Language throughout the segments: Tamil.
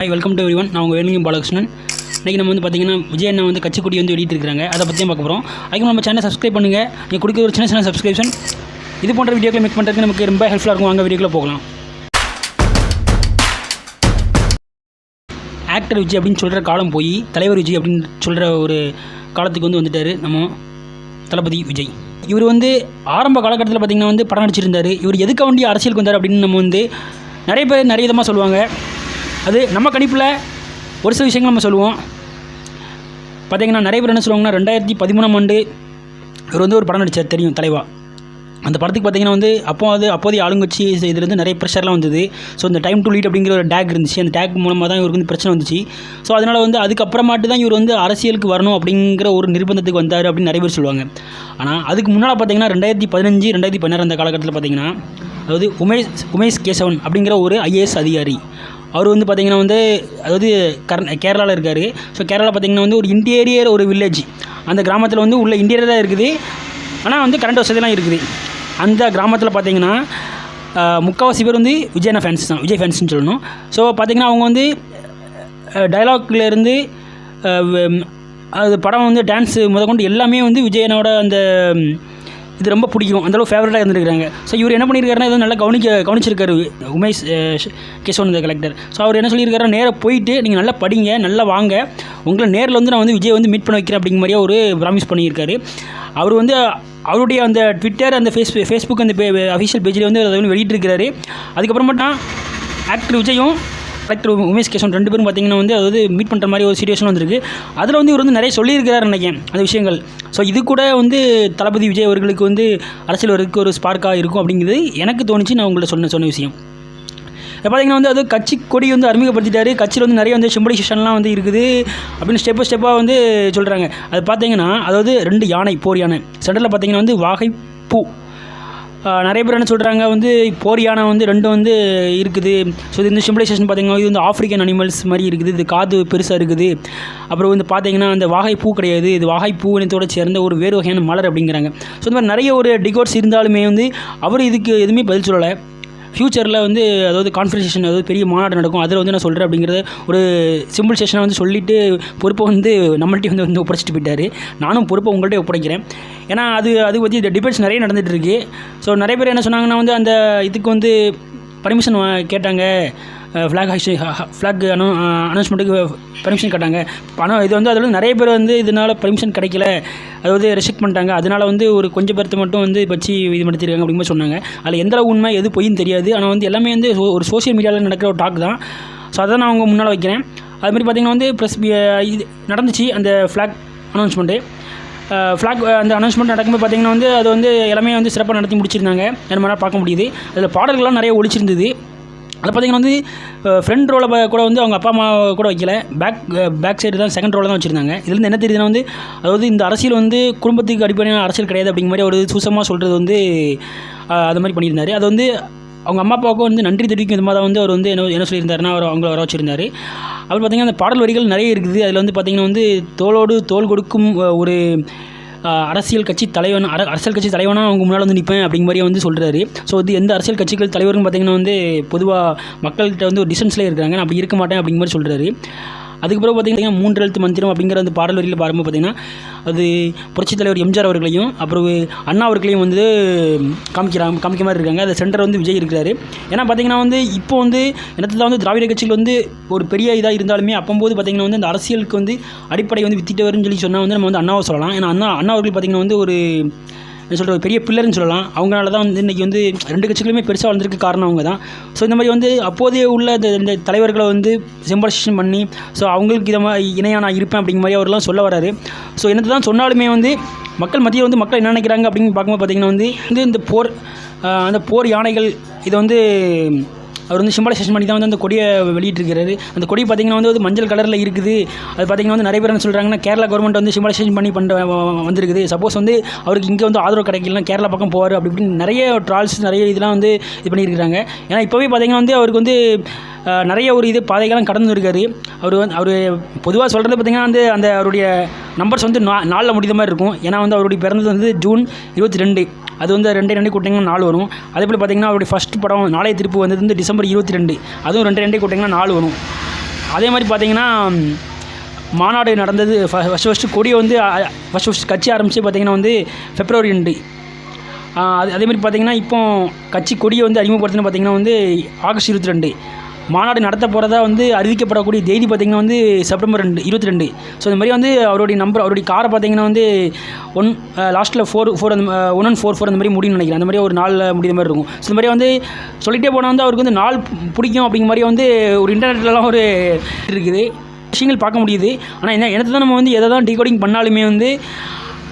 ஹாய் வெல்கம் டு எவ்ரிவன் நான் உங்கள் வேணுங்க பாலகிருஷ்ணன். இன்றைக்கி நம்ம வந்து பார்த்தீங்கன்னா விஜய் அண்ணா வந்து கட்சிக்குடி வந்து வெளியிட்டிருக்காங்க அதை பற்றியும் பார்க்க போகிறோம் அதுக்கு நம்ம சேனல் சப்ஸ்கிரைப் பண்ணுங்கள் நீங்கள் கொடுக்குற ஒரு சின்ன சின்ன சப்ஸ்கிரிப்ஷன் இது போன்ற வீடியோக்களை மேக் பண்ணுறதுக்கு நமக்கு ரொம்ப ஹெல்ப்ஃபுல்லாக இருக்கும். அங்கே வீடியோக்குள்ள போகலாம். ஆக்டர் விஜய் அப்படின்னு சொல்கிற காலம் போய் தலைவர் விஜய் அப்படின்னு சொல்கிற ஒரு காலத்துக்கு வந்து வந்துட்டார் நம்ம தளபதி விஜய். இவர் வந்து ஆரம்ப காலகட்டத்தில் பார்த்திங்கன்னா வந்து படம் நடிச்சிருந்தார். இவர் எதுக்க வேண்டிய அரசியலுக்கு வந்தார் அப்படின்னு நம்ம வந்து நிறைய பேர் நிறைய விதமாக சொல்லுவாங்க. அது நம்ம கணிப்பில் ஒரு சில விஷயங்கள் நம்ம சொல்லுவோம். பார்த்தீங்கன்னா நிறைய பேர் என்ன சொல்லுவாங்கன்னா ரெண்டாயிரத்தி பதிமூணாம் ஆண்டு இவர் வந்து ஒரு படம் நடித்தார் தெரியும் தலைவா. அந்த படத்துக்கு பார்த்தீங்கன்னா வந்து அப்போ அது அப்போதைய ஆளுங்கட்சி இதுலேருந்து நிறைய ப்ரெஷர்லாம் வந்தது. ஸோ இந்த டைம் டு லீட் அப்படிங்கிற ஒரு டேக் இருந்துச்சு. அந்த டேக் மூலமாக தான் இவருக்கு வந்து பிரச்சனை வந்துச்சு. ஸோ அதனால் வந்து அதுக்கப்புறமாட்டு தான் இவர் வந்து அரசியலுக்கு வரணும் அப்படிங்கிற ஒரு நிர்பந்தத்துக்கு வந்தார் அப்படின்னு நிறைய பேர் சொல்லுவாங்க. ஆனால் அதுக்கு முன்னால் பார்த்தீங்கன்னா ரெண்டாயிரத்தி பதினஞ்சு ரெண்டாயிரத்தி பதினாறு அந்த காலகட்டத்தில் பார்த்தீங்கன்னா அதாவது உமேஷ் உமேஷ் கேசவன் அப்படிங்கிற ஒரு ஐஏஎஸ் அதிகாரி அவர் வந்து பார்த்திங்கன்னா வந்து அதாவது கர் கேரளாவில் இருக்கார். ஸோ கேரளா பார்த்திங்கன்னா வந்து ஒரு இன்டீரியர் ஒரு வில்லேஜ் அந்த கிராமத்தில் வந்து உள்ள இன்டீரியராக இருக்குது. ஆனால் வந்து கரண்ட் வசதிலாம் இருக்குது. அந்த கிராமத்தில் பார்த்தீங்கன்னா முக்கால்வாசி பேர் வந்து விஜயனா ஃபேன்ஸ் தான். விஜய் ஃபேன்ஸ்னு சொல்லணும். ஸோ பார்த்திங்கன்னா அவங்க வந்து டைலாக்லேருந்து அது படம் வந்து டான்ஸு முதற்கொண்டு எல்லாமே வந்து விஜயனோட அந்த இது ரொம்ப பிடிக்கும். அந்தளவு ஃபேவரட்டாக இருந்திருக்காங்க ஸோ இவர் என்ன பண்ணியிருக்காருன்னா எதுவும் நல்லா கவனிக்க கவனிச்சிருக்காரு உமேஷ் கிஷோன் இந்த கலெக்டர் ஸோ அவர் என்ன சொல்லியிருக்காரு நேராக போயிட்டு நீங்கள் நல்லா படிங்க நல்லா வாங்க. உங்களை நேரில் வந்து நான் வந்து விஜய் வந்து மீட் பண்ண வைக்கிறேன் அப்படிங்கிற மாதிரியே ஒரு ப்ராமிஸ் பண்ணியிருக்காரு. அவர் வந்து அவருடைய அந்த ட்விட்டர் அந்த ஃபேஸ் ஃபேஸ்புக் அந்த அஃபிஷியல் பேஜில் வந்து அதை வந்து வெளியிட்டிருக்கிறாரு. அதுக்கப்புறமேட்டா ஆக்டர் விஜயும் கலெக்டர் உமேஷ் கேஷன் ரெண்டு பேரும் பார்த்தீங்கன்னா வந்து அதாவது மீட் பண்ணுற மாதிரி ஒரு சுச்சுவேஷன் வந்திருக்கு. அதில் வந்து இவர் வந்து நிறைய சொல்லியிருக்கிறார் நினைக்கிறேன் அந்த விஷயங்கள். ஸோ இது கூட வந்து தளபதி விஜய் அவர்களுக்கு வந்து அரசியல் வரதுக்கு ஒரு ஸ்பார்க்காக இருக்கும் அப்படிங்கிறது எனக்கு தோணுச்சு நான் உங்களை சொன்ன சொன்ன விஷயம். இப்போ பார்த்தீங்கன்னா வந்து அது கட்சி கொடி வந்து அறிமுகப்படுத்திட்டாரு. கட்சியில் வந்து நிறைய வந்து சிம்பலிசேஷன்லாம் வந்து இருக்குது அப்படின்னு ஸ்டெப் ஸ்டெப்பாக வந்து சொல்கிறாங்க அது பார்த்தீங்கன்னா அதாவது ரெண்டு யானை போர் யானை. சென்டரில் பார்த்தீங்கன்னா வந்து வாகை பூ நிறைய பேர் என்ன சொல்கிறாங்க வந்து போர் யானை வந்து ரெண்டும் வந்து இருக்குது. ஸோ இது இந்த சிம்பிளைசேஷன் பார்த்திங்கன்னா இது வந்து ஆஃப்ரிக்கன் அனிமல்ஸ் மாதிரி இருக்குது. இது காது பெருசாக இருக்குது. அப்புறம் வந்து பார்த்தீங்கன்னா அந்த வாகை பூ கிடையாது. இது வாகைப்பூ இனத்தோட சேர்ந்த ஒரு வேறு வகையான மலர் அப்படிங்கிறாங்க. ஸோ இந்த மாதிரி நிறைய ஒரு டிகோட்ஸ் இருந்தாலுமே வந்து அவர் இதுக்கு எதுவுமே பதில் சொல்லலை. ஃப்யூச்சரில் வந்து அதாவது கான்ஃபரன்சேஷன் அதாவது பெரிய மாநாடு நடக்கும். அதில் வந்து நான் சொல்கிறேன் அப்படிங்கிறத ஒரு சிம்பிள் செஷனை வந்து சொல்லிவிட்டு பொறுப்பை வந்து நம்மள்ட்ட வந்து வந்து ஒப்படைச்சிட்டு போயிட்டாரு. நானும் பொறுப்பை உங்கள்கிட்ட ஒப்படைக்கிறேன். ஏன்னா அது அது பற்றி டிபேட்ஸ் நிறைய நடந்துகிட்டு இருக்குது ஸோ நிறைய பேர் என்ன சொன்னாங்கன்னா வந்து அந்த இதுக்கு வந்து பர்மிஷன் கேட்டாங்க. ஃப்ளாக் ஹைஷ் ஃப்ளாக் அனௌ அனௌன்ஸ்மெண்ட்டுக்கு பர்மிஷன் கேட்டாங்க. பணம் இது வந்து அதில் வந்து நிறைய பேர் வந்து இதனால் பர்மிஷன் கிடைக்கல. அதாவது ரெஸ்ட்ரிக்ட் பண்ணிட்டாங்க. அதனால் வந்து ஒரு கொஞ்சம் பேர்த்து மட்டும் வந்து வச்சு இது நடத்திருக்காங்க அப்படிங்கிற சொன்னாங்க. அதில் எந்த அளவு உண்மை எது பொய்ன்னு தெரியாது. ஆனால் வந்து எல்லாமே வந்து ஒரு சோஷியல் மீடியாவில் நடக்கிற ஒரு டாக் தான். ஸோ அதை நான் அவங்க முன்னால் வைக்கிறேன். அது மாதிரி பார்த்தீங்கன்னா வந்து ப்ரெஸ் இது நடந்துச்சு அந்த ஃப்ளாக் அனௌன்ஸ்மெண்ட்டு ஃப்ளாக் அந்த அனௌன்ஸ்மெண்ட் நடக்கும்போது பார்த்திங்கன்னா வந்து அது வந்து எல்லாமே வந்து சிறப்பாக நடத்தி முடிச்சிருந்தாங்க. நம்மளால் பார்க்க முடியுது. அதில் பாடல்கள்லாம் நிறைய ஒழிச்சிருந்தது அதில் பார்த்தீங்கன்னா வந்து ஃப்ரண்ட் ரோவில் கூட வந்து அவங்க அப்பா அம்மா கூட வைக்கல. பேக் பேக் சைடு தான் செகண்ட் ரோவில் தான் வச்சுருந்தாங்க. இதுலேருந்து என்ன தெரியுதுன்னா வந்து அதாவது இந்த அரசியல் வந்து குடும்பத்துக்கு அடிப்படையான அரசியல் கிடையாது அப்படிங்கிற மாதிரி ஒரு சூசமாக சொல்கிறது வந்து அது மாதிரி பண்ணியிருந்தார். அது வந்து அவங்க அம்மா அப்பாவுக்கும் வந்து நன்றி தெரிவிக்கும் விதமாக தான் வந்து அவர் வந்து என்ன என்ன சொல்லியிருந்தாருன்னா அவர் அவங்கள வர வச்சுருந்தார். அவர் பார்த்தீங்கன்னா அந்த பாடல் வரிகள் நிறைய இருக்குது. அதில் வந்து பார்த்தீங்கன்னா வந்து தோளோடு தோல் கொடுக்கும் ஒரு அரசியல் கட்சி தலைவன் அர அரசியல் கட்சி தலைவனாக அவங்க முன்னால் வந்து நிற்பேன் அப்படிங்க மாதிரியே வந்து சொல்கிறாரு ஸோ இது எந்த அரசியல் கட்சிகள் தலைவருன்னு பார்த்தீங்கன்னா வந்து பொதுவாக மக்கள்கிட்ட வந்து ஒரு டிஸ்டன்ஸில் இருக்கிறாங்க. நான் அப்படி இருக்க மாட்டேன் அப்படிங்கிற மாதிரி சொல்கிறாரு அதுக்கப்புறம் பார்த்திங்கன்னா பார்த்தீங்கன்னா மூன்று எழுத்து மந்திரம் அப்படிங்கிற அந்த பாடல் வரியில் பாரும்போது பார்த்தீங்கன்னா அது புரட்சித் தலைவர் எம்ஜிஆர் அவர்களையும் அப்புறம் அண்ணா அவர்களையும் வந்து காமிக்கிறாங்க காமிக்க மாதிரி இருக்காங்க. அது சென்டர் வந்து விஜய் இருக்கிறாரு. ஏன்னா பார்த்தீங்கன்னா வந்து இப்போ வந்து இடத்துல வந்து திராவிட கட்சிகள் வந்து ஒரு பெரிய இதாக இருந்தாலுமே அப்போது பார்த்தீங்கன்னா வந்து அந்த அரசியலுக்கு வந்து அடிப்படை வந்து வித்திட்டு வரும்னு சொல்லி சொன்னால் வந்து நம்ம வந்து அண்ணாவை சொல்லலாம். ஏன்னா அண்ணா அண்ணா அவர்கள் பார்த்தீங்கன்னா வந்து ஒரு சொல்கிற ஒரு பெரிய பில்லர்னு சொல்லலாம். அவங்களால தான் வந்து இன்றைக்கி வந்து ரெண்டு கட்சிகளுமே பெருசாக வளர்ந்துருக்கு காரணம் அவங்க தான் ஸோ இந்த மாதிரி வந்து அப்போதே உள்ள இந்த இந்த தலைவர்களை வந்து சிம்பலைசேஷன் பண்ணி ஸோ அவங்களுக்கு இதை மாதிரி இணையாக நான் இருப்பேன் அப்படிங்கிற மாதிரி அவர்லாம் சொல்ல வராரு. ஸோ என்னது தான் சொன்னாலுமே வந்து மக்கள் மத்தியில் வந்து மக்கள் என்ன நினைக்கிறாங்க அப்படின்னு பார்க்கும்போது பார்த்திங்கன்னா வந்து வந்து இந்த போர் அந்த போர் யானைகள் இதை வந்து அவர் வந்து சிம்பலைசேஷன் பண்ணி தான் வந்து அந்த கொடியை வெளியிட்டிருக்கிறாரு. அந்த கொடி பார்த்திங்கன்னா வந்து மஞ்சள் கலரில் இருக்குது. அது பார்த்தீங்கன்னா வந்து நிறைய பேர் என்ன சொல்கிறாங்கன்னா கேரளா கவர்மெண்ட் வந்து சிம்பலைசேஷன் பண்ணி பண்ணுற வந்திருக்குது. சப்போஸ் வந்து அவருக்கு இங்கே வந்து ஆதரவு கிடைக்கலனா கேரளா பக்கம் போவார் அப்படி இப்படின்னு நிறைய ட்ரால்ஸ் நிறைய இதெல்லாம் வந்து இது பண்ணியிருக்கிறாங்க. ஏன்னா இப்போவே பார்த்திங்கன்னா வந்து அவருக்கு வந்து நிறைய ஒரு இது பாதைகள்லாம் கடந்து இருக்காரு. அவர் வந்து அவர் பொதுவாக சொல்கிறது பார்த்திங்கன்னா வந்து அந்த அவருடைய நம்பர்ஸ் வந்து நா நாளில் முடிந்த மாதிரி இருக்கும். ஏன்னா வந்து அவருடைய பிறந்தது வந்து ஜூன் இருபத்தி ரெண்டு. அது வந்து ரெண்டு ரெண்டு கூட்டிங்கன்னா நாலு வரும். அதே போல் பார்த்தீங்கன்னா அவருடைய ஃபஸ்ட் படம் நாளைய திருப்பு வந்தது வந்து டிசம்பர் இருபத்தி ரெண்டு அதுவும் ரெண்டு ரெண்டே கூட்டிங்கன்னா நாலு வரும். அதே மாதிரி பார்த்தீங்கன்னா மாநாடு நடந்தது. ஃபஸ்ட் ஃபஸ்ட்டு கொடியை வந்து ஃபஸ்ட் ஃபஸ்ட் கட்சி ஆரம்பித்து பார்த்தீங்கன்னா வந்து ஃபெப்ரவரி ரெண்டு. அது அதே மாதிரி பார்த்தீங்கன்னா இப்போ கட்சி கொடியை வந்து அறிமுகப்படுத்தினு பார்த்தீங்கன்னா வந்து ஆகஸ்ட் இருபத்தி ரெண்டு மாநாடு நடத்த போகிறதா வந்து அறிவிக்கப்படக்கூடிய தேதி பார்த்தீங்கன்னா வந்து செப்டம்பர் ரெண்டு இருபத்தி ரெண்டு ஸோ இந்த மாதிரி வந்து அவருடைய நம்பர் அவருடைய காரை பார்த்தீங்கன்னா வந்து ஒன் லாஸ்ட்டில் ஃபோர் ஃபோர் அந்த ஒன் அண்ட் ஃபோர் ஃபோர் அந்த மாதிரி முடியும்னு நினைக்கிறேன். அந்த மாதிரி ஒரு நாளில் முடிந்த மாதிரி இருக்கும். ஸோ இந்த மாதிரி வந்து சொல்லிகிட்டே போனால் வந்து அவருக்கு வந்து நாள் பிடிக்கும் அப்படிங்கிற மாதிரி வந்து ஒரு இன்டர்நெட்லலாம் ஒரு இருக்குது. விஷயங்கள் பார்க்க முடியுது. ஆனால் என்ன என்னத்தை தான் நம்ம வந்து எதை தான் டீகோடிங் பண்ணாலுமே வந்து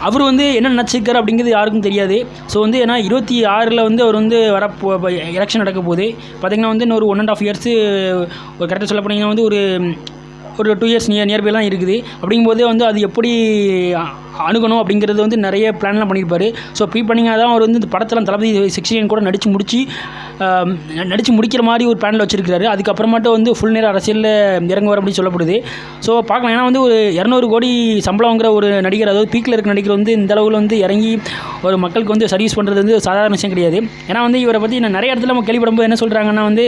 அவர் வந்து என்ன நினச்சிருக்காரு அப்படிங்கிறது யாருக்கும் தெரியாது. ஸோ வந்து ஏன்னா இருபத்தி ஆறில் வந்து அவர் வந்து வர எலெக்ஷன் நடக்க போகுது. பார்த்திங்கன்னா வந்து இன்னொரு ஒன் அண்ட் ஆஃப் இயர்ஸு ஒரு கரெக்டாக சொல்ல போனீங்கன்னா வந்து ஒரு ஒரு டூ இயர்ஸ் நியர் நியர்பைலாம் இருக்குது. அப்படிங்கும்போது வந்து அது எப்படி அணுகணும் அப்படிங்கிறது வந்து நிறைய பிளான்லாம் பண்ணியிருப்பாரு. ஸோ ப்ரீ பண்ணிங்காக தான் அவர் வந்து இந்த படத்தில் தளபதி சிக்ஸ்டீன் கூட நடித்து முடித்து நடித்து முடிக்கிற மாதிரி ஒரு பிளானில் வச்சுருக்காரு அதுக்கப்புறமாட்டு வந்து ஃபுல் நேரம் அரசியலில் இறங்குவார் அப்படின்னு சொல்லப்படுது. ஸோ பார்க்கலாம். ஏன்னா வந்து ஒரு இரநூறு கோடி சம்பளங்கிற ஒரு நடிகர் அதாவது பீக்கில் இருக்க நடிகர் வந்து இந்த அளவில் வந்து இறங்கி ஒரு மக்களுக்கு வந்து சர்வீஸ் பண்ணுறது வந்து சாதாரண விஷயம் கிடையாது. ஏன்னா வந்து இவரை பற்றி நான் நிறைய இடத்துல நம்ம கேள்விப்படும்போது என்ன சொல்கிறாங்கன்னா வந்து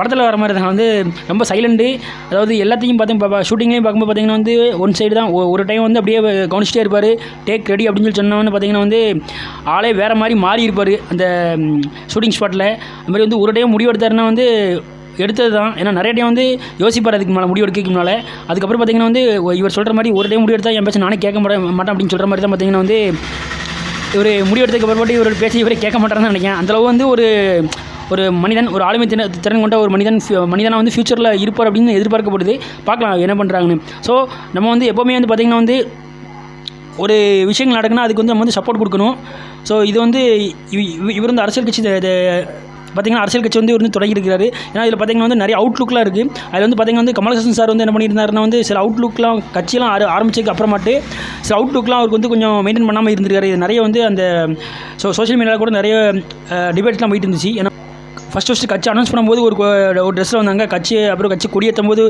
படத்தில் வர மாதிரி தான். வந்து ரொம்ப சைலண்ட்டு அதாவது எல்லாத்தையும் பார்த்து ஷூட்டிங்லேயும் பார்க்கும்போது பார்த்தீங்கன்னா வந்து ஒன் சைடு தான். ஒரு டைம் வந்து அப்படியே கவனிச்சிட்டே இருப்பார். டேக் ரெடி அப்படின்னு சொல்லி சொன்னவொன்னு பார்த்தீங்கன்னா வந்து ஆளே வேறு மாதிரி மாறி இருப்பார். அந்த ஷூட்டிங் ஸ்பாட்டில் அது மாதிரி வந்து ஒரு டைம் முடிவெடுத்தாருன்னா வந்து எடுத்தது தான். ஏன்னா நிறைய டைம் வந்து யோசிப்பார் அதுக்கு மேலே முடிவு எடுக்கிறதுக்கு முன்னால். அதுக்கப்புறம் பார்த்தீங்கன்னா வந்து இவர் சொல்கிற மாதிரி ஒரு டைம் முடிவு எடுத்தால் என் பேச நானே கேட்க மாட்டேன் மாட்டேன் அப்படின்னு சொல்கிற மாதிரி தான் பார்த்தீங்கன்னா வந்து இவர் முடிவெடுத்ததுக்கு அப்புறமாட்டு இவர் பேசி இவரே கேட்க மாட்டாருன்னு நினைக்கிறேன். அந்தளவு வந்து ஒரு ஒரு மனிதன் ஒரு ஆளுமை திறன் திறன் கொண்ட ஒரு மனிதன் மனிதனாக வந்து ஃப்யூச்சரில் இருப்பார் அப்படின்னு எதிர்பார்க்கப்படுது. பார்க்கலாம் என்ன பண்ணுறாங்கன்னு ஸோ நம்ம வந்து எப்போவுமே வந்து பார்த்திங்கன்னா வந்து ஒரு விஷயங்கள் நடக்குன்னா அதுக்கு வந்து நம்ம வந்து சப்போர்ட் கொடுக்கணும். ஸோ இது வந்து இவர் வந்து அரசியல் கட்சி இது- பார்த்தீங்கன்னா அரசியல் கட்சி வந்து இவர் வந்து தொடங்கியிருக்கிறாரு ஏன்னா இதில் பார்த்திங்கன்னா வந்து நிறைய அவுட்லுக்லாம் இருக்குது அதில் வந்து பார்த்தீங்கன்னா வந்து கமலஹாசன் சார் வந்து என்ன பண்ணியிருந்தாருன்னா வந்து சில அவுட்லுக்லாம் கட்சியெல்லாம் ஆர ஆரம்பிச்சதுக்கு அப்புறமாட்டு சில அவுட்லுக்லாம் அவருக்கு வந்து கொஞ்சம் மெயின்டைன் பண்ணாமல் இருந்திருக்காரு. இது நிறைய வந்து அந்த ஸோ சோஷியல் மீடியாவில் கூட நிறைய டிபேட்ஸ்லாம் போயிட்டு இருந்துச்சு. ஏன்னா ஃபஸ்ட் ஃபஸ்ட்டு கட்சி அனௌன்ஸ் பண்ணும்போது ஒரு ஒரு ட்ரெஸ்ஸில் வந்தாங்க. கட்சி அப்புறம் கட்சி கொடியேற்றும் போது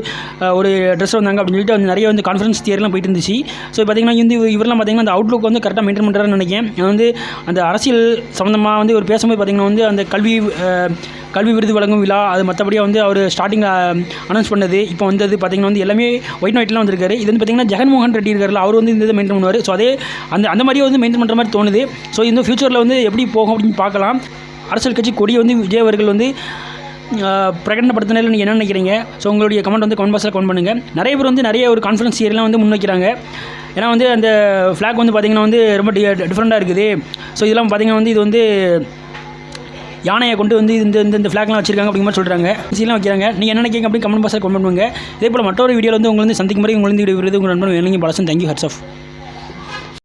ஒரு ட்ரெஸ் வந்தாங்க அப்படின்னு சொல்லிட்டு வந்து நிறைய வந்து கான்ஃபரன்ஸ் தியரிலாம் போயிட்டு இருந்துச்சு ஸோ பார்த்தீங்கன்னா வந்து இவரெல்லாம் பார்த்தீங்கன்னா அந்த அவுட்லுக் வந்து கரெக்டாக மெயின்டைன் பண்ணுறாருன்னு நினைக்கிறேன். வந்து அந்த அரசியல் சம்மந்தமாக வந்து ஒரு பேசும்போது பார்த்திங்கன்னா வந்து அந்த கல்வி கல்வி விருது வழங்கும் விழா அது மற்றபடியாக வந்து அவர் ஸ்டார்டிங்கில் அனௌன்ஸ் பண்ணது. இப்போ வந்தது பார்த்திங்கன்னா வந்து எல்லாமே ஒயிட் ஒயிட்லாம் வந்திருக்காரு. இது வந்து பார்த்திங்கன்னா ஜெகன்மோகன் ரெட்டி இருக்கார்ல அவர் வந்து இந்த மெயின்டைன் பண்ணுவார். ஸோ அதே அந்த அந்த மாதிரியே வந்து மெயின்டைன் பண்ணுற மாதிரி தோணுது. ஸோ இந்த ஃபியூச்சரில் வந்து எப்படி போகும் அப்படின்னு பார்க்கலாம். அரசியல் கட்சி கொடியை வந்து விஜய் அவர்கள் வந்து ஆஹ், நீங்கள் என்ன நினைக்கிறீங்க? ஸோ உங்களுடைய கமெண்ட் வந்து கமெண்ட் பாக்ஸில் கமெண்ட் பண்ணுங்கள் நிறைய பேர் வந்து நிறைய ஒரு கான்ஃபரன்ஸ் இயர்லாம் வந்து முன்வைக்கிறாங்க. ஏன்னா வந்து அந்த ஃப்ளாக் வந்து பார்த்திங்கன்னா வந்து ரொம்ப டி டிஃப்ரெண்ட்டாக இருக்குது. ஸோ இதெல்லாம் பார்த்திங்கன்னா வந்து இது வந்து யானையை கொண்டு வந்து இந்த இந்த இந்த ஃப்ளாக்லாம் வச்சிருக்காங்க அப்படிங்கிற மாதிரி சொல்கிறாங்க சீலாம் வைக்கிறாங்க. நீங்கள் என்ன நினைக்கிறீங்க அப்படி கமெண்ட் பாக்ஸில் கமெண்ட் பண்ணுங்கள் இதே போல் மற்றொரு வீடியோவில் வந்து உங்களை வந்து சந்திக்கும் முறை உங்களுக்கு வீடியோ விடுவது உங்கள் நண்பன் வேணுங்க பலசன் தேங்க்யூ ஹட்ஸ் ஆஃப்